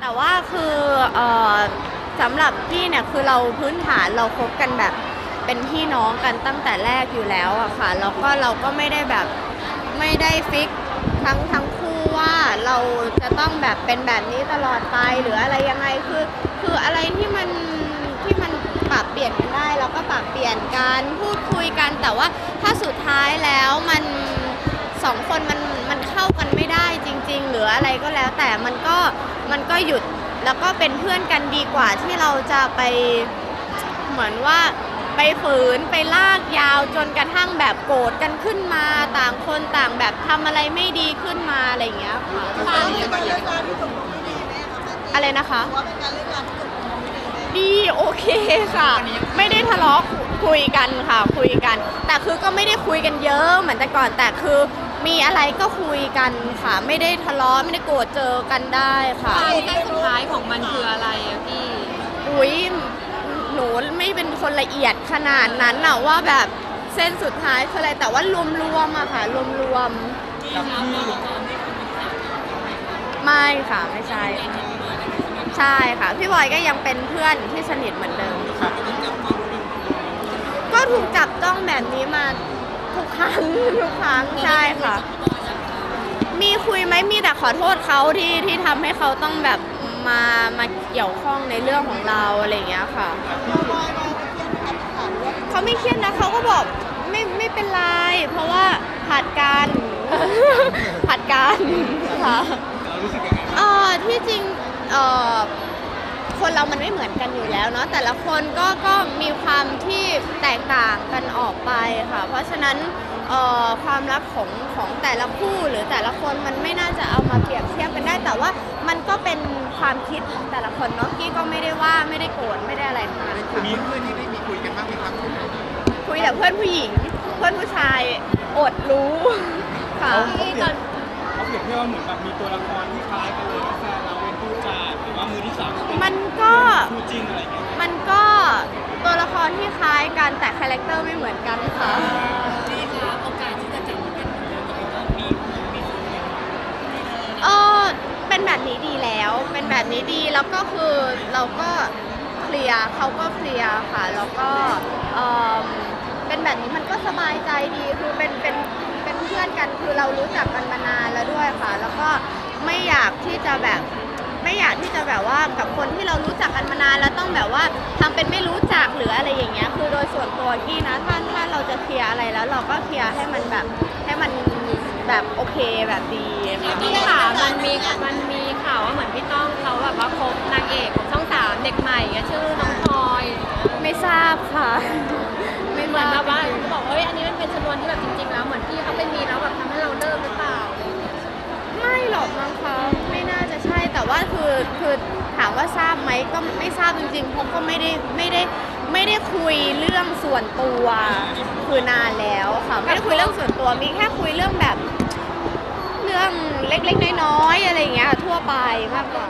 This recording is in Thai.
แต่ว่าคือเอ่อสำหรับพี่เนี่ยคือเราพื้นฐานเราคบกันแบบเป็นพี่น้องกันตั้งแต่แรกอยู่แล้วอะค่ะแล้วก็เราก็ไม่ได้แบบไม่ได้ฟิกทั้งทั้งคู่ว่าเราจะต้องแบบเป็นแบบนี้ตลอดไปหรืออะไรยังไงคือคืออะไรที่มันที่มันปรับเปลี่ยนกันได้เราก็ปรับเปลี่ยนกันพูดคุยกัน แต่ว่าถ้าสุดท้ายแล้วมันสองคนมันมัน ก็แล้วแต่มันก็มันก็หยุดแล้วก็เป็นเพื่อนกันดีกว่าที่เราจะไปเหมือนว่าไปฝืนไปลากยาวจนกระทั่งแบบโกรธกันขึ้นมาต่างคนต่างแบบทำอะไรไม่ดีขึ้นมาอะไรอย่างเงี้ยค่ะการเลือกงานที่ตกลงไม่ดีไหมคะอะไรนะคะว่าเป็นการเลือกงานที่ตกลงไม่ดีไหมดีโอเคค่ะ ไม่ได้ทะเลาะคุยกันค่ะคุยกัน แต่คือก็ไม่ได้คุยกันเยอะเหมือนแต่ก่อนแต่คือ มีอะไรก็คุยกันค่ะ ไม่ได้ทะเลาะไม่ได้โกรธเจอกันได้ค่ะ ความเส้นสุดท้ายของมันคืออะไรอะพี่ อุ้ยหนูไม่เป็นคนละเอียดขนาดนั้นอะว่าแบบเส้นสุดท้ายคืออะไรแต่ว่ารวมๆอะค่ะรวมๆไม่ค่ะไม่ใช่ใช่ค่ะ พี่บอยก็ยังเป็นเพื่อนที่สนิทเหมือนเดิมค่ะ ก็ถูกจับต้องแบบนี้มาทุก ครั้งทุกครั้งใช่ค่ะ มีคุยไหมมีแต่ขอโทษเขาที่ที่ทำให้เขาต้องแบบมามาเกี่ยวข้องในเรื่องของเราอะไรอย่างเงี้ยค่ะบอยบอยเครียดไหมคะที่ถามว่าเขาไม่เครียดนะเขาก็บอกไม่ไม่เป็นไรเพราะว่าผัดกัน ผัดกันค่ะ เออที่จริงเออ คนเรามันไม่เหมือนกันอยู่แล้วเนาะแต่ละคนก็ก็มีความที่แตกต่างกันออกไปค่ะ เพราะฉะนั้นเอ่อความรักของของแต่ละคู่หรือแต่ละคนมันไม่น่าจะเอามาเปรียบเทียบกันได้ แต่ว่ามันก็เป็นความคิดของแต่ละคนเนาะกี้ก็ไม่ได้ว่าไม่ได้โกรธไม่ได้อะไรทั้งนั้นค่ะมีเพื่อนที่ได้มีคุยกันบ้างไหมครับคุยแต่เพื่อนผู้หญิง เพื่อนผู้ชายอดรู้ค่ะที่ตอนเขาเปรียบเทียบว่าเหมือนแบบมีตัวละครที่คล้ายกันเลยว่าแฟนเราเป็นผู้จัดหรือว่า มือที่สามเป็นมันก็คู่จิ้นอะไรอย่างเงี้ยมันก็ตัวละครที่คล้ายกันแต่คาแรคเตอร์ไม่เหมือนกันค่ะพี่คะโอกาสที่จะจับมาเป็นเหมือนเดิมกับพี่มีเออเป็นแบบนี้ดีแล้ว เป็นแบบนี้ดีแล้วก็คือเราก็เคลียร์เขาก็เคลียร์ค่ะแล้วก็เออเป็นแบบนี้มันก็สบายใจดีคือเป็นเป็นเป็นเพื่อนกันคือเรารู้จักกันมานานแล้วด้วยค่ะ แล้วก็ไม่อยากที่จะแบบ ไม่อยากที่จะแบบว่ากับคนที่เรารู้จักกันมานานแล้วต้องแบบว่าทำเป็นไม่รู้จักหรืออะไรอย่างเงี้ยคือโดยส่วนตัวกี้นะถ้าถ้าเราจะเคลียร์อะไรแล้วเราก็เคลียร์ให้มันแบบให้มันแบบโอเคแบบดีค่ะพี่ค่ะมันมีมันมีข่าวว่าเหมือนพี่ต้องเขาแบบว่าคบนางเอกของช่องสามเด็กใหม่อะชื่อน้องพลอยไม่ทราบค่ะไม่เหมือนทแบราบบว่าบอกเฮ้ยอันนี้มันเป็นชนวนที่แบบจริง ๆ แล้วเหมือนพี่เขาไปมีแล้วแบบทำให้เราเลิก ทราบไหมก็ไม่ทราบจริงๆเพราะก็ไม่ได้ไม่ได้ไม่ได้คุยเรื่องส่วนตัวคือนานแล้วค่ะไม่ได้คุยเรื่องส่วนตัวมีแค่คุยเรื่องแบบ เรื่องเล็กๆน้อยๆอะไรอย่างเงี้ยทั่วไปมากกว่า